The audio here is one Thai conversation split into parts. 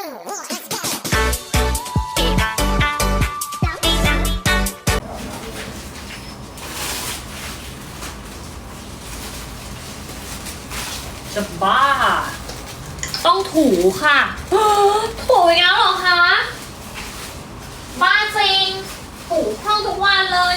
จะบ้า ต้องถูค่ะ ถูอีกแล้วเหรอคะ บ้าจริง ถูห้องทุกวันเลย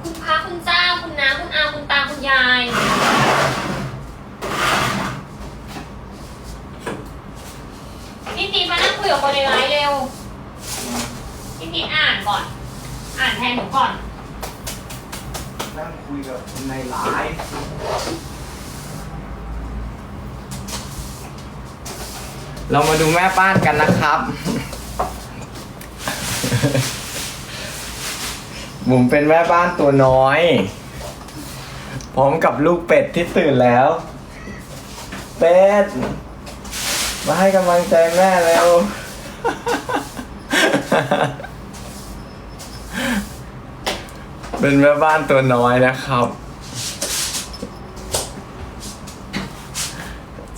คุณพระคุณเจ้า คุณน้าคุณอาคุณตา คุณยาย พี่พีทมานั่งคุยกับคนในไลฟ์เร็ว พี่พีทอ่านก่อน อ่านแทนหนูก่อน นั่งคุยกับคนในไลฟ์ เรามาดูแม่บ้านกันนะครับ บุ๋มเป็นแม่บ้านตัวน้อย พร้อมกับลูกเป็ดที่ตื่นแล้ว เป็ด มาให้กำลังใจแม่เร็วเป็นแม่บ้านตัวน้อยนะครับ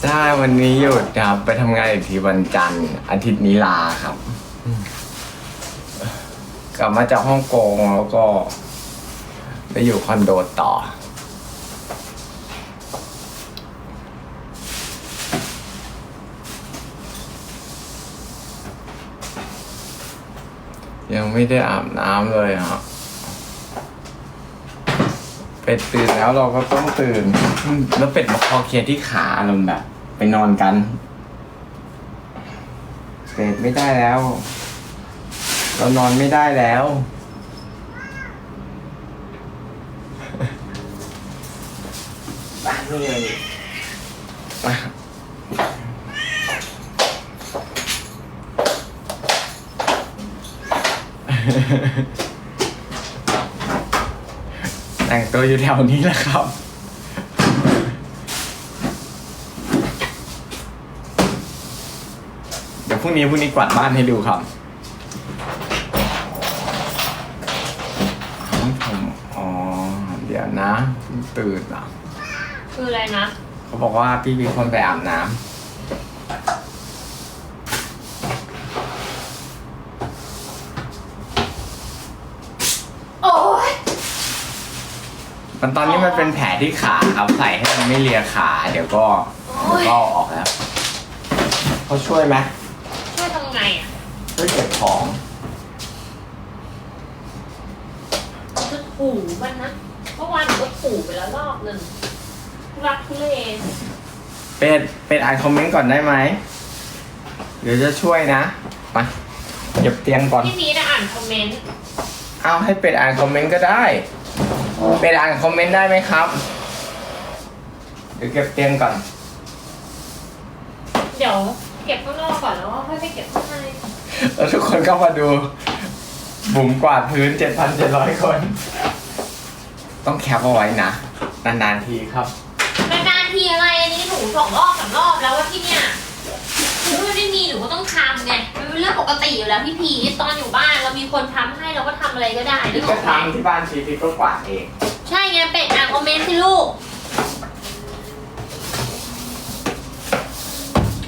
ใช่วันนี้หยุดครับไปทำงานอีกทีวันจันทร์อาทิตย์นี้ลาครับ กลับมาจากฮ่องกงแล้วก็ไปอยู่คอนโดต่อ ยังไม่ได้อาบน้ำเลยครับเป็ดตื่นแล้วเราก็ต้องตื่น แล้วเป็ดมาคอเคลียร์ที่ขาอารมณ์แบบ ไปนอนกันเป็ดไม่ได้แล้ว เรานอนไม่ได้แล้ว บ้านนี่เลยมาแต่งตัวอยู่แถวนี้แหละครับ เดี๋ยว พรุ่งนี้พรุ่งนี้กวาดบ้านให้ดูครับของผมอ๋อเดี๋ยวนะเพิ่งตื่นอะคืออะไรนะ เขาบอกว่าพี่มีคนไปอาบน้ำโอ้ยมันตอนนี้มันเป็นแผลที่ขาครับใส่ให้มันไม่เลียขา เดี๋ยวก็โอ้ยเดี๋ยวก็เอาออกแล้วเขาช่วยไหม ช่วยทำไงอะ ช่วยเก็บของ จะถูมันนะเมื่อวานหนูก็ถูไปแล้วรอบหนึ่งทุรักทุเลเป็ดเป็ดอ่านคอมเมนต์ก่อนได้ไหม เดี๋ยวจะช่วยนะมาเก็บเตียงก่อน พี่พีทอ่านคอมเมนต์เอาให้เป็ดอ่านคอมเมนต์ก็ได้ เป็ดอ่านคอมเมนต์ได้ไหมครับ เดี๋ยวเก็บเตียงก่อน เดี๋ยวเก็บข้างนอกก่อนแล้วก็ค่อยไปเก็บข้างใน แล้วทุกคนก็มาดู บุ๋มกวาดพื้น 7,700 คน ต้องแคปเอาไว้นะ นานๆทีครับ นานๆทีอะไรอันนี้หนูสองรอบสามรอบแล้วว่าที่เนี่ยคือไม่ได้มีหนูก็ต้องทำไงมันเป็นเรื่องปกติอยู่แล้วพี่พีทตอนอยู่บ้านเรามีคนทำให้เราก็ทำอะไรก็ได้นึกอก็อกไหมทำที่บ้านทีทีก็กวาดเอง ใช่ไงเป็ดอ่านคอมเมนต์สิลูก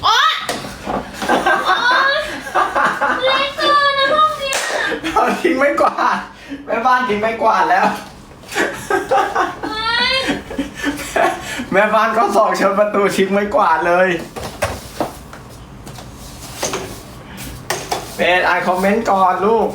โอ๊ยโอ๊ยเล็กเกินนะห้องเนี้ย เราทิ้งไม่กวาดแม่บ้านทิ้งไม่กวาดแล้วเฮ้ยแม่บ้านก็สอกชนประตูทิ้งไม่กวาดเลยเป็ดอ่านคอมเมนต์ก่อนลูก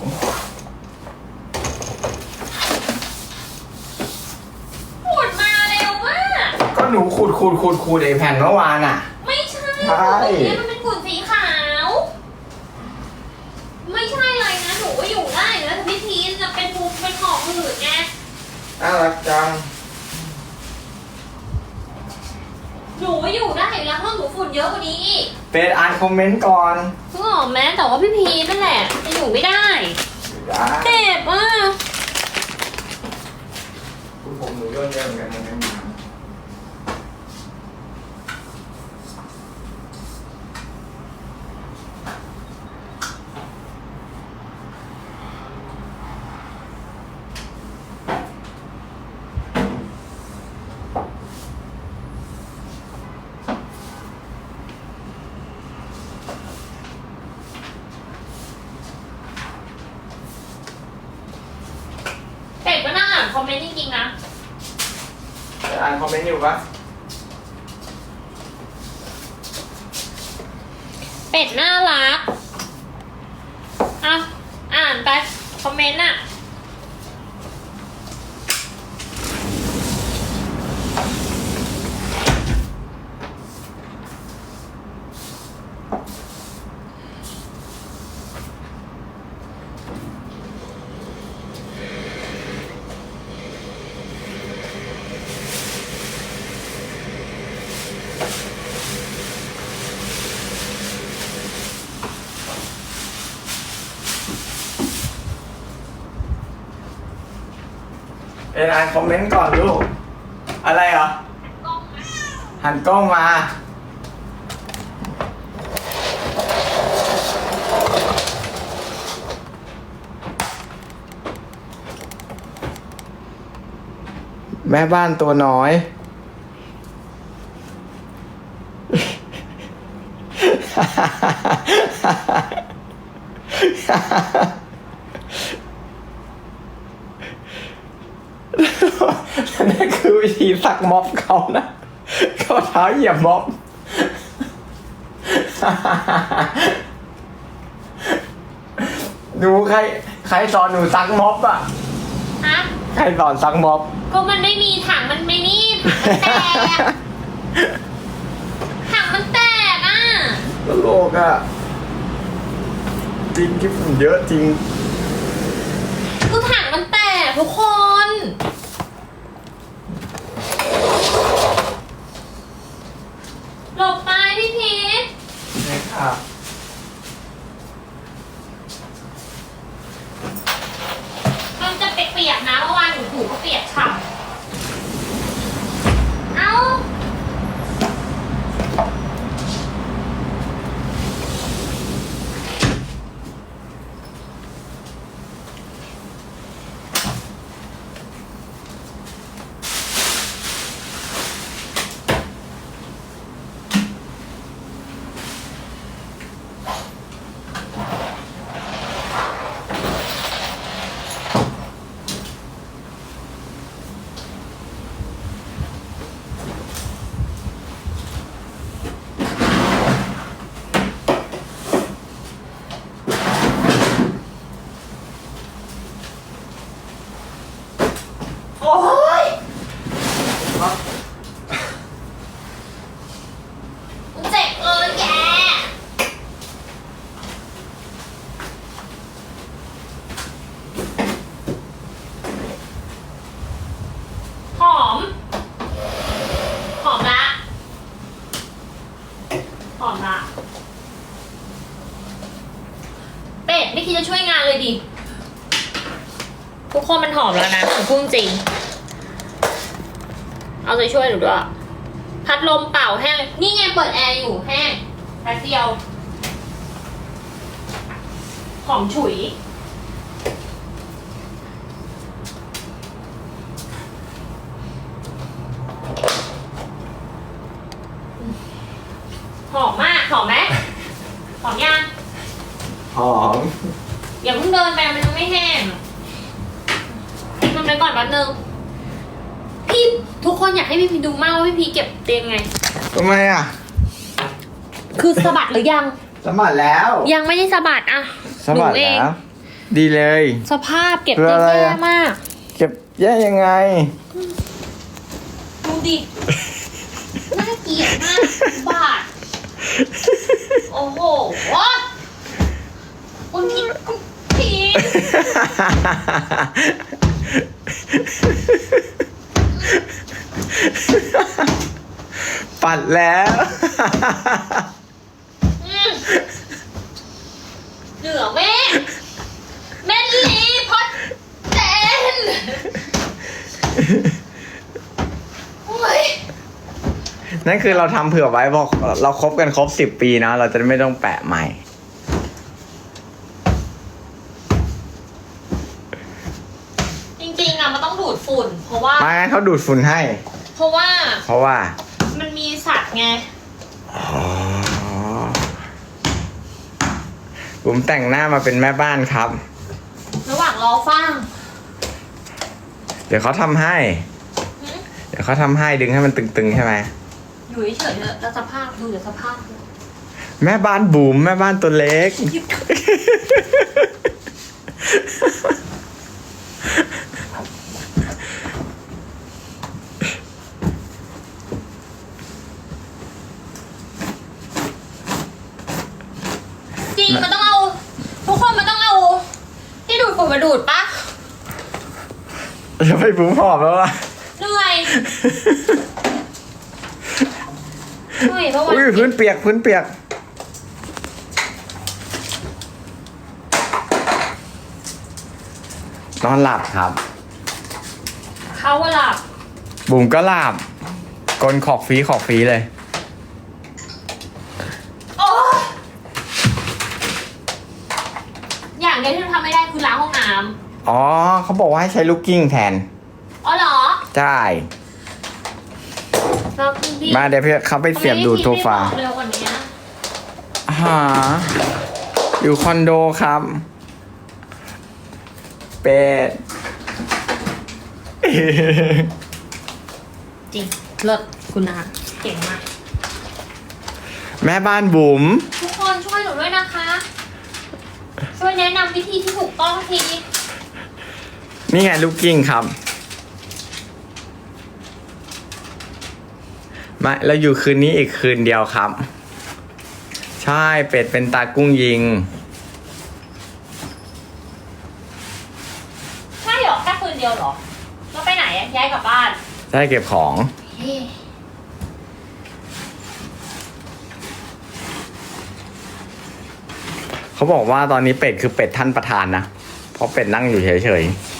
ปวดมาเร็วมาก ก็หนูขูดขูดขูดขูดไอ้แผ่นเมื่อวานอะ ไม่ใช่ใช่ฝุ่นเนี่ยมันเป็นฝุ่นสีขาว ไม่ใช่อะไรนะ หนูก็อยู่ได้นะแต่พี่พีนจะเป็น ภูมิเป็นหอบหืดไงน่ารักจัง หนูนูไม่อยู่ได้อยู่แล้วห้องหนูฝุ่นเยอะกว่านี้อีกเป็ดอ่านคอมเมนต์ก่อนเพิ่งออกแม้แต่ว่าพี่พีนั่นแหละจะอยู่ไม่ได้ได้เจ็บอะคุณผมหนูโยนเยอะเหมือนกันนะ เป็ดก็นั่งอ่านคอ มเมนต์จริงๆนะเป็ดอ่านคอมเมนต์อยู่ปะเป็ดน่ารักอะอ่านไป คอมเมนต์อะ เป็ดอ่านคอมเมนต์ก่อนลูก อะไรเหรอ หันกล้องมา แม่บ้านตัวน้อยนั่นคือวิธีสั กม็อบเขานะเขาเท้าเหยียบม็อบหนูใคร ใครสอนหนูซักม็อบอะ ฮะ ใครสอนซักม็อบ ก็มันไม่มีถังมันไม่นี่ถังมันแตกถังมันแตกอะ ตลกอะ จริงที่ฝุ่นเยอะจริง คือถังมันแตกทุกคน หลบไปพี่พีท ใช่ค่ะ มันจะเปียกๆนะเมื่อวานหนูถูก็เปียกฉ่ำเอ้า โอ้ยมันเจ็บเลยแก หอม หอมละ หอมละ เป็ดไม่จะช่วยงานเลยดิ ทุกคนมันหอมแล้วนะผมพูดจริง เอาใจช่วยหนูด้วย พัดลมเป่าแห้ง นี่ไงเปิดแอร์อยู่แห้งแป๊บเดียว หอมฉุย หอมมาก หอมไหมหอมยัง หอมอย่าเพิ่งเดินไปมันยังไม่แห้งทิ้งมันไปก่อนแป๊บนึงพี่ทุกคนอยากให้พี่พีดูมากว่าพี่พีเก็บเตียงไง ทำไมอะคือสะบัดหรือยัง สมัครแล้วยังไม่ได้สะบัดอะสมัครหนูเองแล้วดีเลย สภาพเก็บคือเตียงอะไรแย่อะมากเก็บแย่ยังไง ดูดิน่าเกลียดมากบาด โอ้โหคุณพีคุณพี ปัดแล้วอืมเหนือแม่ แม่ลีพอดเจนโอ้ย นั่นคือเราทำเผื่อไว้บอกเราครบกันครบสิบปีนะ เราจะไม่ต้องแปะใหม่ จริงๆอะมันต้องดูด ฝุ่น เพราะว่า มางั้นเขาดูดฝุ่นให้ เพราะว่าเพราะว่ามันมีสัตว์ไง อ๋อผมแต่งหน้ามาเป็นแม่บ้านครับ ระหว่างรอฟางเดี๋ยวเขาทำให้ หึเดี๋ยวเขาทำให้ดึงให้มันตึงๆใช่ไหมอยู่เฉยๆเถอะแล้วสภาพดูเดี๋ยวสภาพดูแม่บ้านบุ๋มแม่บ้านตัวเล็ก จริงมันต้องเอา ทุกคนมันต้องเอา ที่ดูดฝุ่นมาดูดปะ จะไปบุ๋มหอบแล้ววะเหนื่อยเหนื่อยเพราะว่าอุ้ยพื้นเปียกพื้นเปียก นอนหลับครับ เขาอะหลับบุ๋มก็หลับกลนขอกฟีขอกฟีเลย โอ้ยอย่างเดียวที่ทำไม่ได้คือล้างห้องน้ อ๋อเขาบอกว่าให้ใช้ลูกกิ้งแทนำอ๋อเหรอใช่ เราคือพี่มาเดี๋ยวพี่เขาไปเสียบดูดโซฟาเร็วกว่านี้นะหาอยู่คอนโดครับ เป็ด จริงเลิศคุณนาเก่งมาก แม่บ้านบุ๋มทุกคนช่วยหนูด้วยนะคะ ช่วยแนะนำวิธีที่ถูกต้องที นี่ไงลูกกิ้งครับมาเราอยู่คืนนี้อีกคืนเดียวครับ ใช่เป็ดเป็นตากุ้งยิง ใช่เหรอแค่คืนเดียวเหรอแล้วไปไหนอะย้ายกลับบ้านได้เก็บของ เฮ้เขาบอกว่าตอนนี้เป็ดคือเป็ดท่านประธานนะ เพราะเป็ดนั่งอยู่เฉยๆ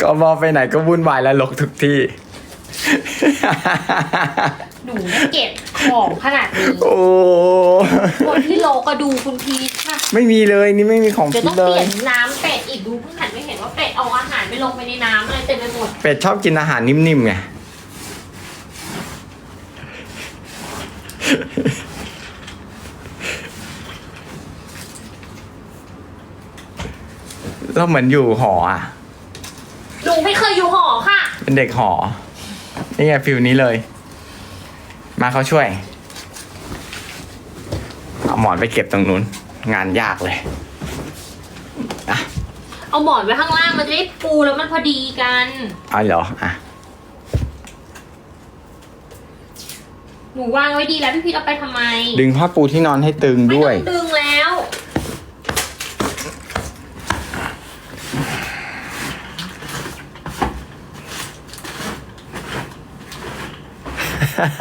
ก็มอไปไหนก็วุ่นวายและลกทุกที่ หนูไม่เก็บของขนาดนี้ โอ้ คนที่โลก็ดูคุณพีชค่ะ ไม่มีเลยนี่ไม่มีของเดี๋ยวพิต้ษองเลเปลี่ยยนน้ำเป็ดอีกดูเพิ่งหันไม่เห็นว่าเป็ดเอาอาหารไปลงไปในน้ำอะไรเต็มไปหมดเป็ดชอบกินอาหารนิ่มๆไง เราเหมือนอยู่หออะหนู ไม่เคยอยู่หอค่ะ เป็นเด็กหอ นี่ไงฟิลนี้เลย มาเขาช่วย เอาหมอนไปเก็บตรงนู้น งานยากเลยอะเอาหมอนไว้ข้างล่างมันจะได้ปูแล้วมันพอดีกันเอาเหรออะหนูวางไว้ดีแล้วพี่พีชเอาไปทำไม ดึงผ้าปูที่นอนให้ตึงไม่ด้วย ต้องดึง แล้ว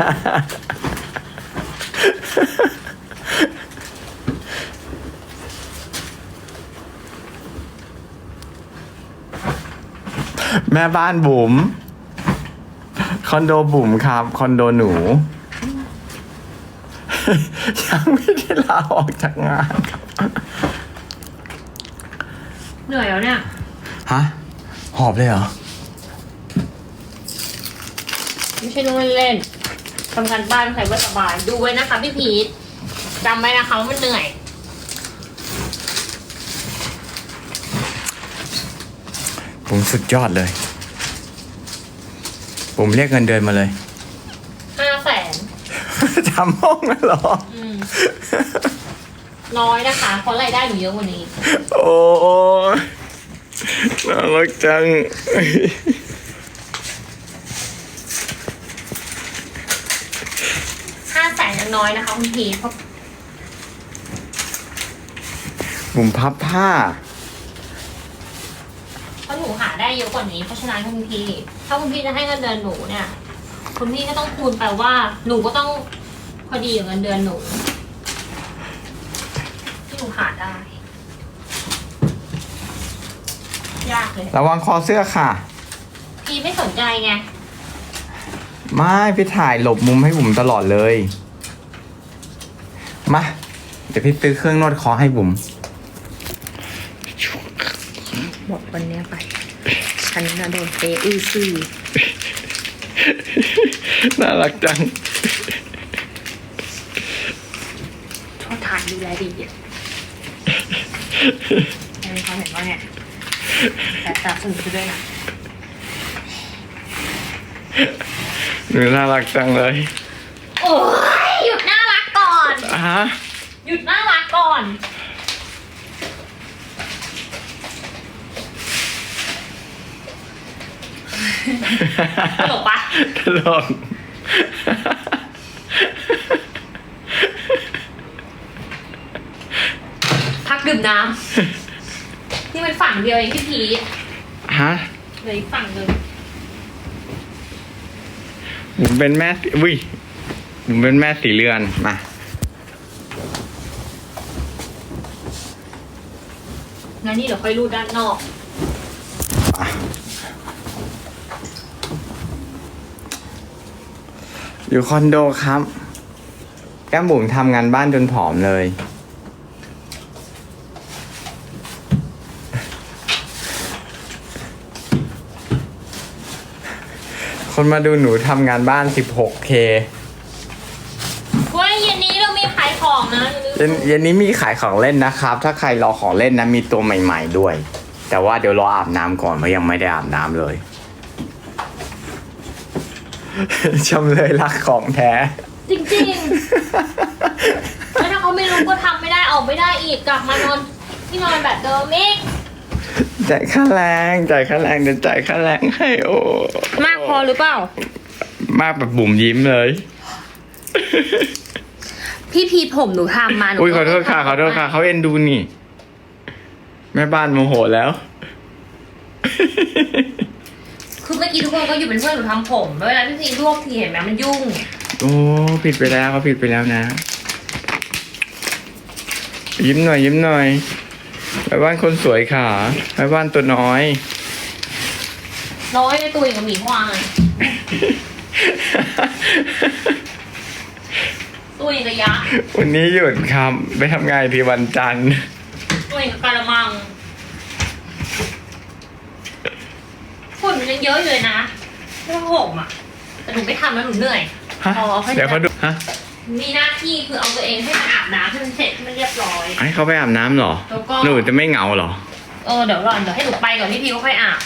แม่บ้านบุ๋มคอนโดบุ๋มครับ คอนโดหนู ยังไม่ได้ลาออกจากงานครับเหนื่อยแล้วเนี่ย ฮะ หอบเลยเหรอ ไม่ใช่เรื่องเล่นๆ ทำการบ้านใครว่าสบาย ดูไว้นะคะพี่พีทจำไว้นะคะว่ามันเหนื่อย ผมสุดยอดเลย ผมเรียกเงินเดือนมาเลย ห้าแสนทำห้องแล้วเหรอ อืมน้อยนะคะ เพราะรายได้หนูเยอะกว่านี้ โอ้ยน่ารักจัง ห้าแสน ยังน้อยนะคะคุณพีทเพราะบุ๋มพับผ้า เพราะหนูหาได้เยอะกว่านี้เพราะฉะนั้นคุณพี่ถ้าคุณพี่จะให้เงินเดือนหนูเนี่ยคุณพี่ก็ต้องคูณไปว่าหนูก็ต้องพอดีกับเงินเดือนหนูที่หนูหาได้ ยากเลย ระวังคอเสื้อค่ะ พี่ไม่สนใจไง ไม่พี่ถ่ายหลบมุมให้บุ๋มตลอดเลย มา เดี๋ยวพี่ซื้อเครื่องนวดคอให้บุ๋มบอกวันเนี้ยไป ฉันน่ะโดนเปอื้อซื่อน่ารักจัง โทษทานดูแลดีอะมีความเห็นว่าไงแต่ตาสื่อด้วยนะหนูน่ารักจังเลย โอ้ ฮะ หยุดน่ารักก่อน ตลกปะ ตลก พักดื่มน้ำ นี่มันฝั่งเดียวเองพี่พีทฮะเหลยฝั่งเลยบุ๋มเป็นแม่สีอุ้ยบุ๋มเป็นแม่สีเรือน มา นนี่เดี๋ยวค่อยรูดด้านนอก อยู่คอนโดครับ แก้มบุ๋มทำงานบ้านจนผอมเลย คนมาดูหนูทำงานบ้าน 16K เว้ยเย็นนี้เรามีขายของนะอย่าลืม เย็นเย็นนี้มีขายของเล่นนะครับ ถ้าใครรอของเล่นนะมีตัวใหม่ๆด้วย แต่ว่าเดี๋ยวรออาบน้ำก่อนเพราะยังไม่ได้อาบน้ำเลยจำเลยรักของแท้ จริงๆแล้วถ้าเขาไม่รู้ก็ทำไม่ได้ออกไม่ได้อีกกลับมานอนที่นอนแบบเดิมอีกจ่ายค่าแรงจ่ายค่าแรงเดี๋ยวจ่ายค่าแรงให้โอ้มากพอหรือเปล่า มากแบบบุ๋มยิ้มเลย พี่พีทผมหนูทำมาหนูอุ้ยขอโทษค่ะขอโทษค่ะเขาเอ็นดูนี่ แม่บ้านโมโหแล้ว คือเมื่อกี้ทุกคนก็อยู่เป็นเพื่อนหนูทำผมแล้วเวลาพี่พีทรวบทีเห็นไหมมันยุ่ง โอ้ผิดไปแล้วเขาผิดไปแล้วนะ ยิ้มหน่อย ยิ้มหน่อยแม่บ้านคนสวยค่ะแม่บ้านตัวน้อยน้อยในตัวอย่างกับหมีควาย ตัวอย่างกับยักษ์วันนี้หยุดครับ ไปทำงานอีกทีวันจันทร์ตัวอย่างกับกะละมังฝุ่นมันยังเยอะอยู่เลยนะเรื่องผมอะแต่หนูไม่ทำแล้วหนูเหนื่อยฮะอ๋อให้เดี๋ยวเขาดู ฮะ มีหน้าที่คือเอาตัวเองให้มันอาบน้ำให้มันเสร็จให้มันเรียบร้อย ให้เขาไปอาบน้ำเหรอ แล้วก็ หนูจะไม่เหงาเหรอ เออเดี๋ยวรอนเดี๋ยวให้หนูไปก่อนพี่พีก็ค่อยอาบ